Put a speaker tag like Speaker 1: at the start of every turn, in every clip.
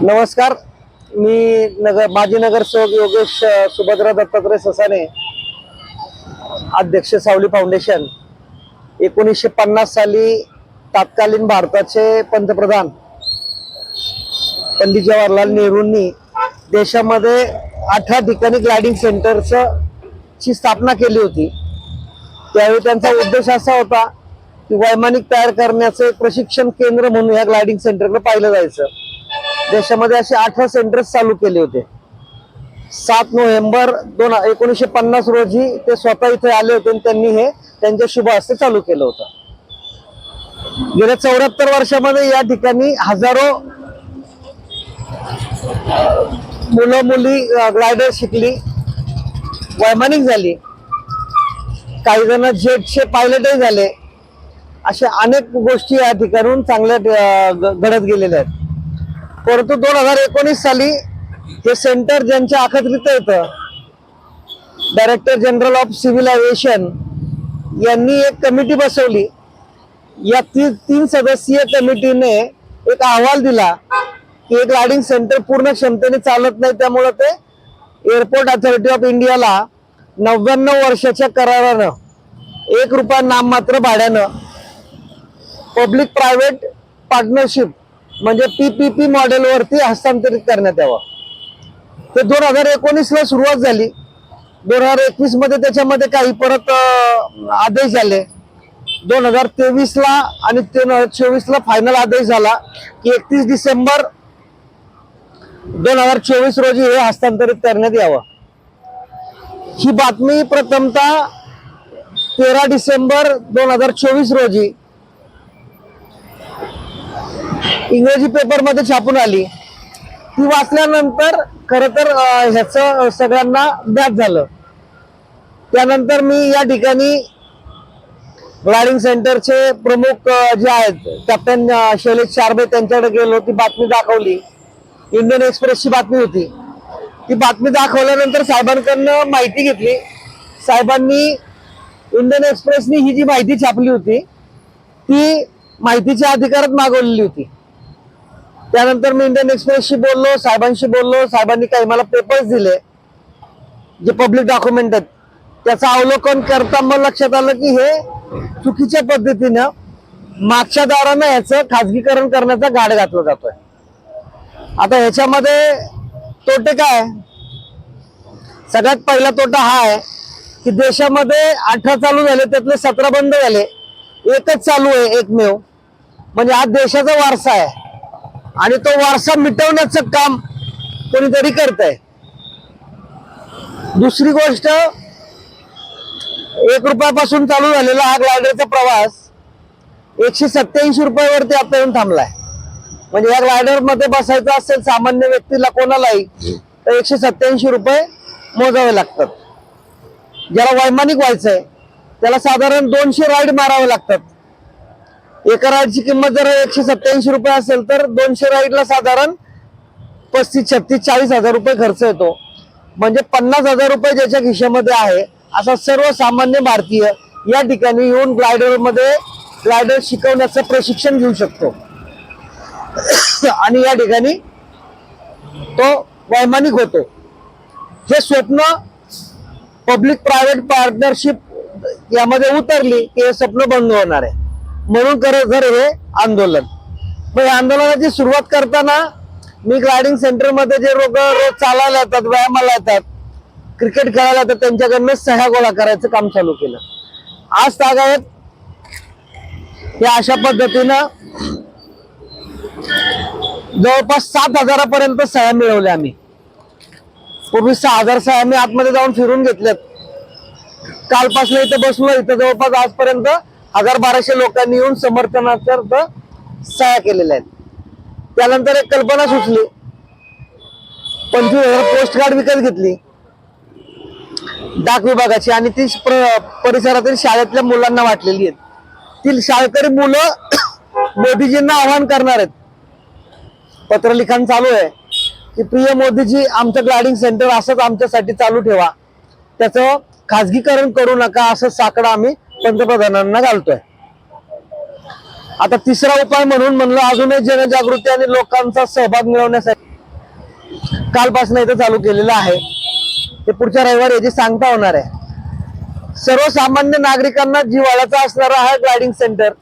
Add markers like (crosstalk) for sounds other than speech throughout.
Speaker 1: नमस्कार. मी नगर माजी नगरसेवक योगेश सुभद्रा दत्तात्रय ससाने अध्यक्ष सावली फाउंडेशन एकोणीसशे पन्नास साली तत्कालीन भारताचे पंतप्रधान पंडित जवाहरलाल नेहरूंनी देशामध्ये अठरा ठिकाणी ग्लायडिंग सेंटरचं ची स्थापना केली होती. त्यावेळी त्यांचा उद्देश असा होता की वैमानिक तयार करण्याचं एक प्रशिक्षण केंद्र म्हणून या ग्लायडिंग सेंटरकडे पाहिलं जायचं. देशामध्ये असे अठरा सेंटर्स चालू केले होते. सात नोव्हेंबर दोन एकोणीसशे पन्नास रोजी ते स्वतः इथे आले होते आणि त्यांनी हे त्यांच्या शुभ हस्ते चालू केलं होतं. गेल्या चौऱ्याहत्तर वर्षामध्ये या ठिकाणी हजारो मुलं मुली ग्लायडर शिकली वैमानिक झाली. काही जण जेटचे पायलटही झाले. अशा अनेक गोष्टी या ठिकाणून चांगल्या घडत गेलेल्या आहेत. परंतु दोन हजार एकोणीस साली हे सेंटर ज्यांच्या अखत्रित येतं director general of civil aviation यांनी एक कमिटी बसवली. या ती तीन सदस्यीय कमिटीने एक अहवाल दिला की एक रायडिंग सेंटर पूर्ण क्षमतेने चालत नाही. त्यामुळं ते एअरपोर्ट अथॉरिटी ऑफ इंडियाला नव्याण्णव वर्षाच्या करारानं एक रुपया नाममात्र भाड्यानं पब्लिक प्रायव्हेट पार्टनरशिप म्हणजे पीपीपी मॉडेलवरती हस्तांतरित करण्यात यावं. ते दोन हजार एकोणीस ला सुरुवात झाली. दोन हजार एकवीसमध्ये त्याच्यामध्ये काही परत आदेश झाले दोन हजार तेवीस ला आणि दोन हजार चोवीस ला फायनल आदेश झाला की एकतीस डिसेंबर दोन हजार चोवीस रोजी हे हस्तांतरित करण्यात यावं. ही बातमी प्रथमतः तेरा डिसेंबर दोन हजार चोवीस रोजी इंग्रजी पेपरमध्ये छापून आली. ती वाचल्यानंतर खर तर ह्याचं सगळ्यांना ज्ञात झालं. त्यानंतर मी या ठिकाणी ग्लायडिंग सेंटरचे प्रमुख जे आहेत कॅप्टन शैलेश शारबे त्यांच्याकडे गेलो ती बातमी दाखवली. इंडियन एक्सप्रेसची बातमी होती. ती बातमी दाखवल्यानंतर साहेबांकडनं माहिती घेतली. साहेबांनी इंडियन एक्सप्रेसनी ही जी माहिती छापली होती ती माहितीच्या अधिकारात मागवलेली होती. त्यानंतर मी इंडियन एक्सप्रेसशी बोललो साहेबांशी बोललो साहेबांनी काही मला पेपर्स दिले जे पब्लिक डॉक्युमेंट आहेत. त्याचं अवलोकन करता मग लक्षात आलं की हे चुकीच्या पद्धतीनं मागच्या दारानं ह्याचं खाजगीकरण करण्याचा गाड घातला जातोय. आता ह्याच्यामध्ये तोटे काय? सगळ्यात पहिला तोटा हा आहे की देशामध्ये अठरा चालू झाले त्यातले सतरा बंद झाले. एकच चालू आहे एकमेव. म्हणजे हा देशाचा वारसा आहे. आणि तो वारसा मिटवण्याचं काम कोणीतरी करत आहे दुसरी गोष्ट एक रुपयापासून चालू झालेला हा ग्लायडरचा प्रवास एकशे सत्याऐंशी रुपयावरती आता येऊन थांबलाय. म्हणजे या ग्लायडरमध्ये बसायचं असेल सामान्य व्यक्तीला कोणालाही तर एकशे सत्याऐंशी रुपये मोजावे लागतात. ज्याला वैमानिक व्हायचंय त्याला साधारण दोनशे राईड मारावे लागतात. एका राईडची किंमत जर एकशे सत्याऐंशी रुपये असेल तर दोनशे राईडला साधारण पस्तीस छत्तीस चाळीस हजार रुपये खर्च येतो. म्हणजे पन्नास हजार रुपये ज्याच्या खिशामध्ये आहे असा सर्वसामान्य भारतीय या ठिकाणी येऊन ग्लायडरमध्ये ग्लायडर शिकवण्याचं प्रशिक्षण घेऊ शकतो. आणि या ठिकाणी तो वैमानिक होतो. हे स्वप्न पब्लिक प्रायव्हेट पार्टनरशिप यामध्ये उतरली की हे स्वप्न बंद होणार आहे. म्हणून खरं खरं हे आंदोलन. मग या आंदोलनाची सुरुवात करताना मी ग्लायडिंग सेंटरमध्ये जे लोक रोज चालायला येतात व्यायामाला येतात क्रिकेट खेळायला येतात त्यांच्याकडनं सह्या गोळा करायचं काम चालू केलं. आज तागायत या अशा पद्धतीनं जवळपास सात हजारापर्यंत सह्या मिळवल्या आम्ही. पूर्वी सहा हजार सह्या मी आतमध्ये जाऊन फिरून घेतल्यात. कालपासून इथं बसलो इथं जवळपास आजपर्यंत हजार बाराशे लोकांनी येऊन समर्थनार्थ सह्या केलेल्या आहेत. त्यानंतर एक कल्पना सुचली. पंचवीस हजार पोस्ट कार्ड विकत घेतली. डाक विभागाची आणि ती परिसरातील शाळेतल्या मुलांना वाटलेली आहेत. ती शाळकरी मुलं (coughs) मोदीजींना आवाहन करणार आहेत. पत्रलिखन चालू आहे. की प्रिय मोदीजी आमचं ग्लाडिंग सेंटर असंच आमच्यासाठी चालू ठेवा. त्याचं खाजगीकरण करू नका असं साकडं आम्ही पंतप्रधानांना घालतोय. आता तिसरा उपाय म्हणून म्हणलं अजूनही जनजागृती आणि लोकांचा सहभाग मिळवण्यासाठी कालपासून इथं चालू केलेलं आहे. ते पुढच्या रविवारी याची सांगता होणार आहे. सर्वसामान्य नागरिकांना जिवाळाचा असणारा हा ग्लायडिंग सेंटर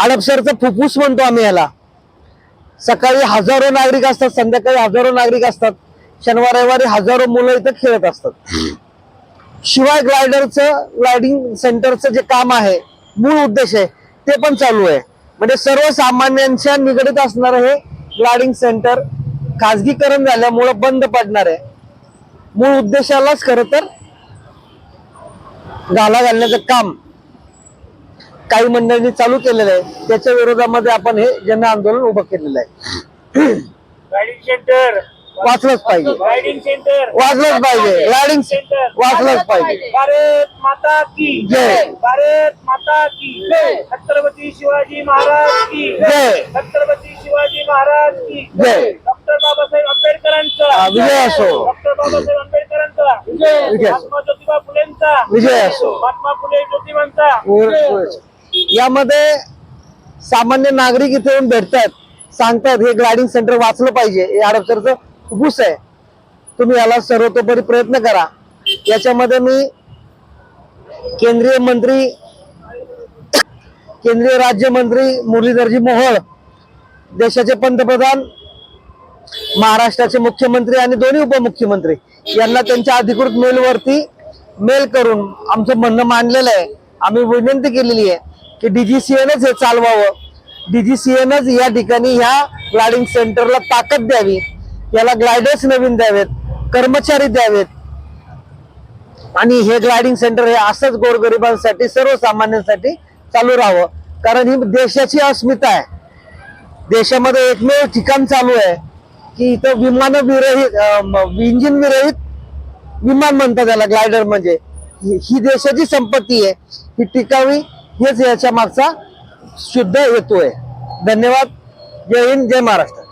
Speaker 1: हडपसरचं फुफ्फुस म्हणतो आम्ही याला. सकाळी हजारो नागरिक असतात संध्याकाळी हजारो नागरिक असतात. शनिवार रविवारी हजारो मुलं इथं खेळत असतात. शिवाय ग्लायडरचं ग्लायडिंग सेंटरचं जे काम आहे मूळ उद्देश आहे ते पण चालू आहे. म्हणजे सर्वसामान्यांच्या निगडीत असणारं हे ग्लायडिंग सेंटर खाजगीकरण झाल्यामुळं बंद पडणार आहे. मूळ उद्देशालाच खरं तर घाला घालण्याचं काम काही मंडळींनी चालू केलेलं आहे. त्याच्या विरोधामध्ये आपण हे जन आंदोलन उभं केलेलं आहे.
Speaker 2: ग्लायडिंग सेंटर
Speaker 1: वाचलंच पाहिजे.
Speaker 2: रायडिंग सेंटर
Speaker 1: वाचलंच पाहिजे. रायडिंग वाचलंच पाहिजे.
Speaker 2: भारत माता की
Speaker 1: जय.
Speaker 2: भारत माता की
Speaker 1: जय.
Speaker 2: छत्रपती शिवाजी महाराज की
Speaker 1: जय.
Speaker 2: छत्रपती शिवाजी महाराज की
Speaker 1: जय.
Speaker 2: डॉक्टर बाबासाहेब आंबेडकरांचा.
Speaker 1: हा, विजय असो.
Speaker 2: डॉक्टर बाबासाहेब आंबेडकरांचा.
Speaker 1: विजय.
Speaker 2: महात्मा ज्योतिबा फुलेंचा.
Speaker 1: विजय असो.
Speaker 2: महात्मा फुले ज्योतिबांचा.
Speaker 1: यामध्ये सामान्य नागरिक इथे येऊन भेटतात सांगतात हे ग्लायडिंग सेंटर वाचलं पाहिजे. हे हडपसरचं फुफ्फुस आहे. तुम्ही याला सर्वतोपरी प्रयत्न करा. याच्यामध्ये मी केंद्रीय मंत्री केंद्रीय राज्यमंत्री मुरलीधरजी मोहोळ देशाचे पंतप्रधान महाराष्ट्राचे मुख्यमंत्री आणि दोन्ही उपमुख्यमंत्री यांना त्यांच्या अधिकृत मेलवरती मेल करून आमचं म्हणणं मांडलेलं आहे. आम्ही विनंती केलेली आहे की डीजीसीएनच हे चालवावं. डीजीसीएनच या ठिकाणी ह्या ग्लायडिंग सेंटरला ताकद द्यावी. याला ग्लायडर्स नवीन द्यावेत कर्मचारी द्यावेत. आणि हे ग्लायडिंग सेंटर हे असंच गोरगरिबांसाठी सर्वसामान्यांसाठी चालू राहावं. कारण ही देशाची अस्मिता आहे. देशामध्ये एकमेव ठिकाण चालू आहे की इथं विमान विरहित इंजिन विरहित विमान म्हणतात त्याला ग्लायडर म्हणजे. ही देशाची संपत्ती आहे. ही टिकावी हेच याच्या मागचा शुद्ध हेतू आहे. धन्यवाद. जय हिंद जय महाराष्ट्र.